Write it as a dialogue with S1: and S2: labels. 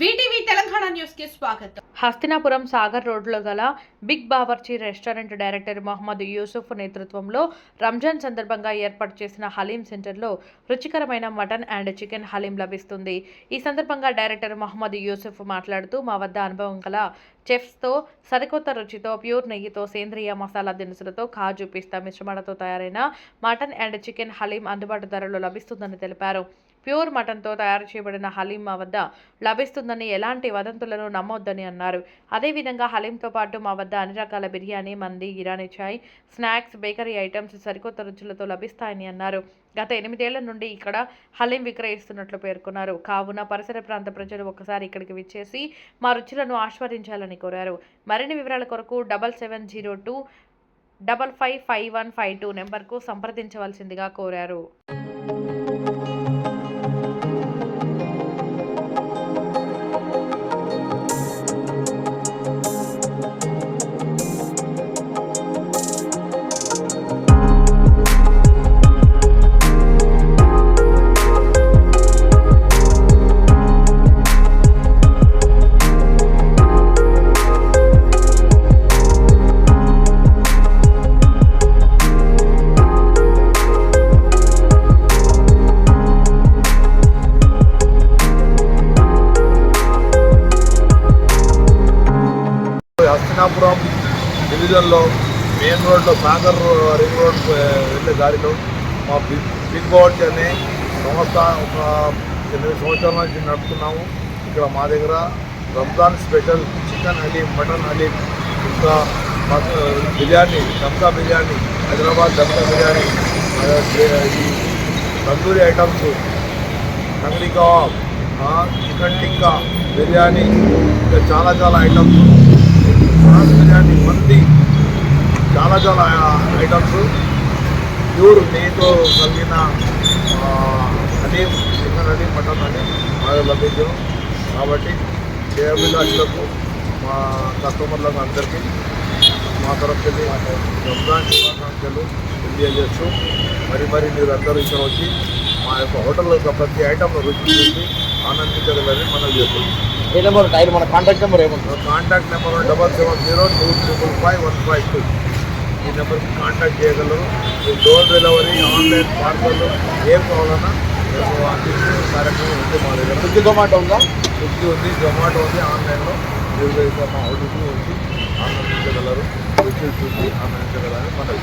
S1: VTV Telangana న్యూస్కి స్వాగతం.
S2: హస్తినాపురం సాగర్ రోడ్లో గల big Bawarchi restaurant director Mohammed Yusuf నేతృత్వంలో రంజాన్ సందర్భంగా ఏర్పాటు చేసిన హలీం సెంటర్లో రుచికరమైన మటన్ అండ్ చికెన్ హలీం లభిస్తుంది. ఈ సందర్భంగా డైరెక్టర్ మహమ్మద్ యూసుఫ్ మాట్లాడుతూ మా వద్ద అనుభవం గల చెఫ్స్తో సరికొత్త రుచితో ప్యూర్ నెయ్యితో సేంద్రియ మసాలా దినుసులతో కాజు పిస్తా మిశ్రమాలతో తయారైన మటన్ అండ్ చికెన్ హలీం అందుబాటు ధరలో లభిస్తుందని తెలిపారు. ప్యూర్ మటన్తో తయారు చేయబడిన హలీం మా వద్ద లభిస్తుందని ఎలాంటి వదంతులను నమ్మొద్దని అన్నారు. అదేవిధంగా హలీంతో పాటు మా వద్ద అన్ని రకాల బిర్యానీ మంది Irani chai snacks bakery items సరికొత్త రుచులతో లభిస్తాయని అన్నారు. గత ఎనిమిదేళ్ళ నుండి ఇక్కడ హలీం విక్రయిస్తున్నట్లు పేర్కొన్నారు. కావున పరిసర ప్రాంత ప్రజలు ఒకసారి ఇక్కడికి విచ్చేసి మా రుచులను ఆస్వాదించాలని కోరారు. మరిన్ని వివరాల కొరకు double seven zero two double five five one five two నెంబర్కు సంప్రదించవలసిందిగా కోరారు.
S3: హస్తినాపురం డివిజన్లో మెయిన్ రోడ్లో సాగర్ రింగ్ రోడ్ వెళ్ళే దారిలో మా బిగ్ బిగ్ బౌట్ అనే సంస్థ ఒక ఎనిమిది సంవత్సరాల నుంచి నడుపుతున్నాము. ఇక్కడ మా దగ్గర Ramzan special chicken haleem mutton haleem ఇంకా బిర్యానీ దమ్కా బిర్యానీ హైదరాబాద్ దమ్కా బిర్యానీ తందూరి ఐటమ్స్ తంగడి కబాబ్ చికెన్ టిక్కా బిర్యానీ ఇంకా చాలా చాలా ఐటమ్స్ ప్రాన్స్ బిర్యానీ మంది చాలా ఐటమ్స్. ప్యూర్ నెయ్యితో కలిగిన హలీం చికెన్ మటన్ హలీం బాగా లభించను కాబట్టి చేయబిలాసులకు మా కస్టమర్లకు అందరికీ మా తరఫు రంజాన్ శుభాకాంక్షలు తెలియజేస్తూ మరి మరి మీరు అందరూ ఇక్కడ వచ్చి మా యొక్క హోటల్లో ప్రతి ఐటమ్ రుచి చూసి ఆనందించగలని మనం చేస్తున్నాం.
S4: ఏ నెంబర్ టైర్ మన కాంటాక్ట్ నెంబర్ ఏముంది?
S3: Contact number double seven zero two triple five one five two. ఈ నెంబర్కి కాంటాక్ట్ చేయగలరు. మీరు డోర్ డెలివరీ ఆన్లైన్ పార్సల్ ఏం కావాలన్నా మేము అందించే కార్యక్రమం ఉంది మా దగ్గర.
S4: స్విగ్గీ జొమాటో ఉందా?
S3: స్విగ్గీ ఉంది జొమాటో ఉంది ఆన్లైన్లో ఇక్కడ మా హోటల్కి వచ్చి ఆనందించగలరు రుచి చూసి ఆనందించగలరని మనకి